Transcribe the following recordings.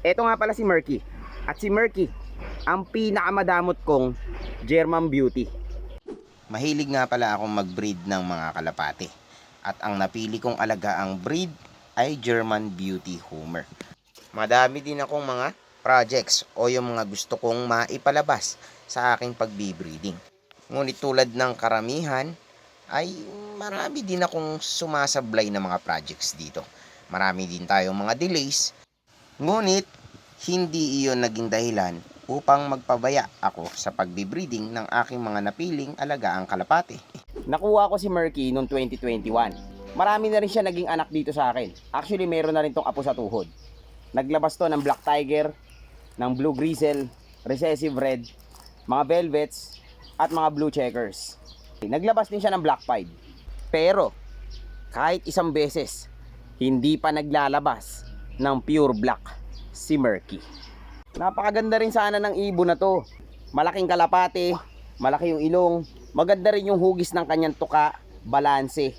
Ito nga pala si Murky. At si Murky, ang pinakamadamot kong German Beauty. Mahilig nga pala akong mag-breed ng mga kalapate. At ang napili kong alagaang breed ay German Beauty Homer. Madami din akong mga projects o yung mga gusto kong maipalabas sa aking pagbibreeding. Ngunit tulad ng karamihan, ay marami din akong sumasablay na mga projects dito. Marami din tayong mga delays. Ngunit, hindi iyon naging dahilan upang magpabaya ako sa pagbibreeding ng aking mga napiling alagaang kalapate. Nakuha ko si Murky noong 2021. Marami na rin siya naging anak dito sa akin. Actually, meron na rin tong apo sa tuhod. Naglabas to ng Black Tiger, ng Blue Grizzle, Recessive Red, mga Velvets, at mga Blue Checkers. Naglabas din siya ng Black Pied. Pero, kahit isang beses, hindi pa naglalabas ng pure black si Murky. Napakaganda rin sana ng ibon na to. Malaking kalapate, malaki yung ilong, maganda rin yung hugis ng kanyang tuka, balanse.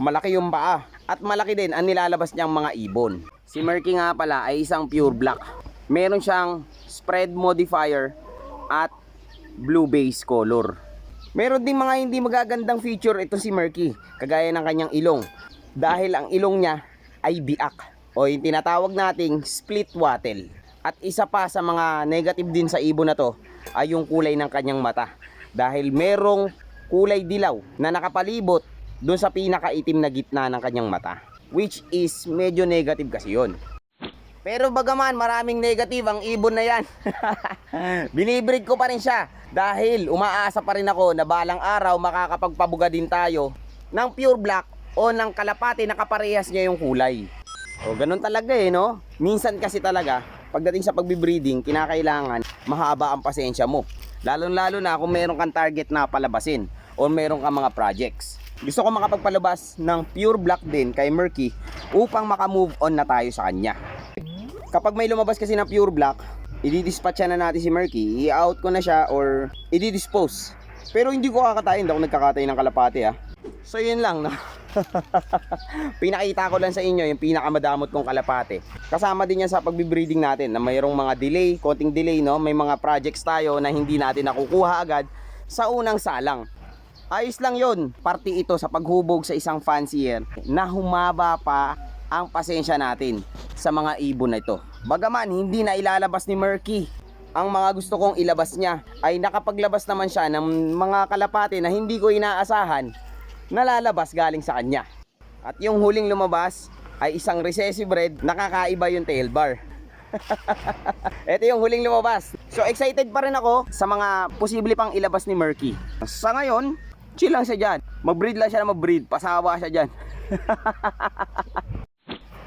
Malaki yung paa, at malaki din ang nilalabas niyang mga ibon. Si Murky nga pala ay isang pure black. Meron siyang spread modifier at blue base color. Meron din mga hindi magagandang feature ito si Murky, kagaya ng kanyang ilong. Dahil ang ilong niya ay biak o yung tinatawag nating split wattle. At isa pa sa mga negative din sa ibon na to ay yung kulay ng kanyang mata. Dahil merong kulay dilaw na nakapalibot doon sa pinakaitim na gitna ng kanyang mata. Which is medyo negative kasi yon. Pero bagaman maraming negative ang ibon na yan. Binibreed ko pa rin siya dahil umaasa pa rin ako na balang araw makakapagpabuga din tayo ng pure black o ng kalapate na kaparehas niya yung kulay. O ganun talaga eh no. Minsan kasi talaga pagdating sa pagbibreeding kinakailangan mahaba ang pasensya mo. Lalo lalo na kung meron kang target na palabasin o meron kang mga projects. Gusto ko makapagpalabas ng pure black din kay Murky upang makamove on na tayo sa kanya. Kapag may lumabas kasi ng pure black, i-dispatch na natin si Murky, i-out ko na siya or i-dispose. Pero hindi ko kakatayin, ako nagkakatay ng kalapate ah. So yun lang no. Pinakita ko lang sa inyo yung pinakamadamot kong kalapate. Kasama din yan sa pagbibreeding natin na mayroong mga delay, konting delay no. May mga projects tayo na hindi natin nakukuha agad sa unang salang. Ayos lang yon Parte ito sa paghubog sa isang fancier na humaba pa ang pasensya natin sa mga ibon na ito. Bagaman hindi na ilalabas ni Murky ang mga gusto kong ilabas niya ay nakapaglabas naman siya ng mga kalapate na hindi ko inaasahan na lalabas galing sa kanya. At yung huling lumabas ay isang recessive red, nakakaiba yung tail bar. Ito yung huling lumabas. So excited pa rin ako sa mga posible pang ilabas ni Murky. Sa ngayon, chill lang siya dyan. Mag-breed lang siya na mag-breed. Pasawa siya dyan.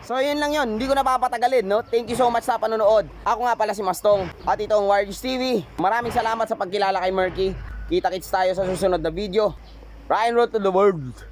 So yun lang yun, hindi ko napapatagalin no. Thank you so much sa panonood. Ako nga pala si Mastong at ito ang Warriors TV. Maraming salamat sa pagkilala kay Murky. Kita-kits tayo sa susunod na video. Ryan Road to the world.